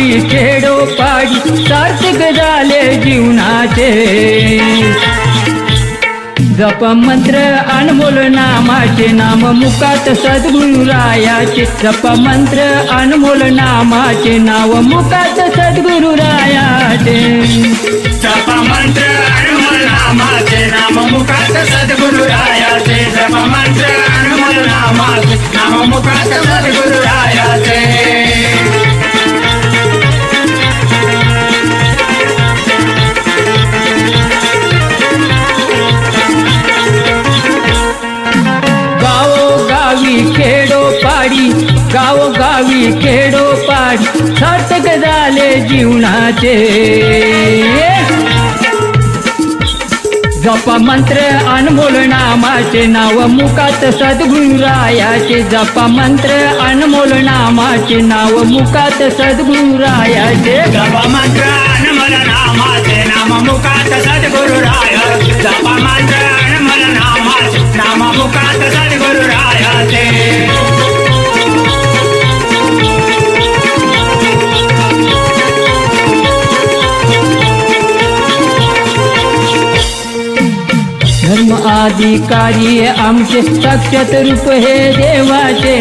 गावी गावोगावी खेडोपाडी सार्थक झाले जीवनाचे. जप मंत्र अनमोल नामाचे नाम मुखात सद्गुरुरायाचे जप मंत्र अनमोल नामाचे नाव मुखात सद्गुरुरायाचे जप मंत्र अनमोल नामाचे नाम मुखात सद्गुरुरायाचे जप मंत्र अनमोल नामाचे नाम मुखात सद्गुरुरायाचे सार्थक झाले जीवनाचे. जप मंत्र अनमोल नामाचे नाव मुखात सद्गुरुरायाचे जप मंत्र अनमोल नामाचे नाव मुखात सद्गुरुरायाचे जप मंत्र अनमोल नामाचे नाम मुकात सद्गुरु राय जप मंत्र अनमोल नामाचे नाम मुकात सद्गुरु अधिकारी आमचे साक्षात रूप हे देवाचे.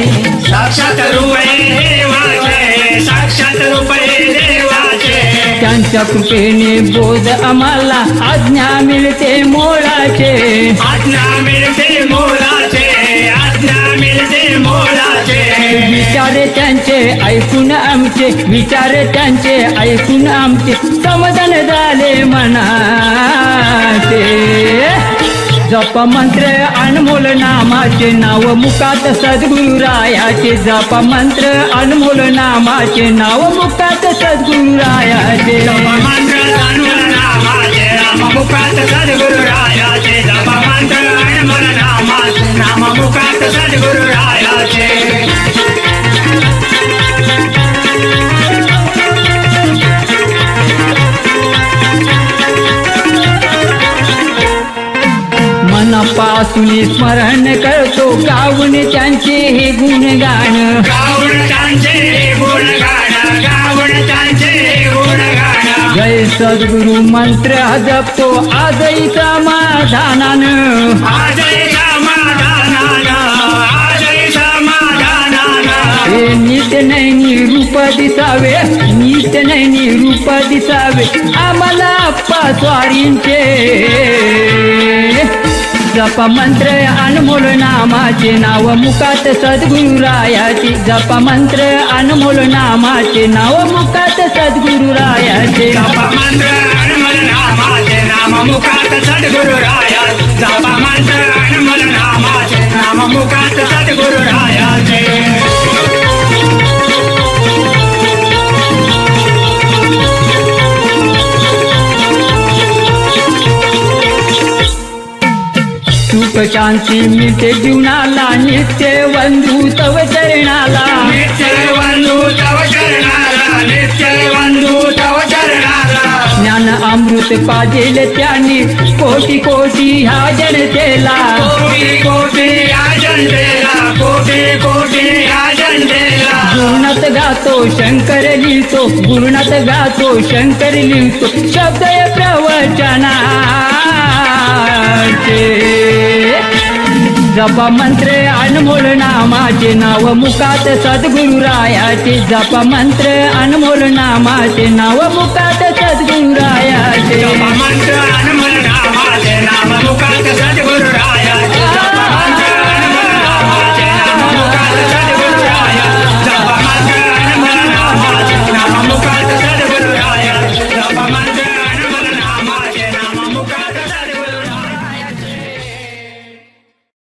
साक्षात रूपे देवाचे साक्षात रूपे देवाचे. त्यांच्या कृपेने बोध आम्हाला आज्ञा मिळते मोळाचे आज्ञा मिळते मोलाचे आज्ञा मिळते मोलाचे. विचार त्यांचे ऐकून आमचे विचार त्यांचे ऐकून आमचे समाधान झाले मनाचे. जप मंत्र अनमोल नामाचे नाव मुकात सद्गुरुरायाचे. जप मंत्र अनमोल नामाचे नाव मुकात सद्गुरुरायाचे. जप मंत्र मनापासून स्मरण करतो. गाऊन त्यांचे हे गुणगान. गावण त्यांचे गाणं जय सद्गुरु मंत्र जपतो. आजही समाधानानं आजय समाधानानं आजय समाधानानं हे नित्य नैनी रूप दिसावे. नित्य नैनी रूप दिसावे. आम्हाला अप्पा स्वारींचे जप मंत्र अनमोल नामाचे नाव मुखात सद्गुरुरायाचे. जप मंत्र अनमोल नामाचे नाव मुखात सद्गुरुरायाचे. जप मंत्र अनमोल नामाचे नाम मुखात सद्गुरुराया जप मंत्र अनमोल नामाचे नाम मुखात सद्गुरुराया सुख शांती मिळते जीवनाला नित्य बंधू तव चरणाला. नित्य बंधू तव चरणाला नित्य बंधू तव चरणाला. ज्ञान अमृत पाजेल त्यांनी कोटी कोटी ह्या जनतेला कोटी कोटी अजंतेला कोटी कोटी अजंतेला गुणात गातो शंकर लिहितो गुणात गातो शंकर लिहितो शब्द जपा मंत्रे अनमोल नामाचे नाव मुकात सद्गुरुरायाचे जपा मंत्र अनमोल नामाचे नाव मुकात सद्गुरुरायाचे मंत्र अनमोल नामाचे नाव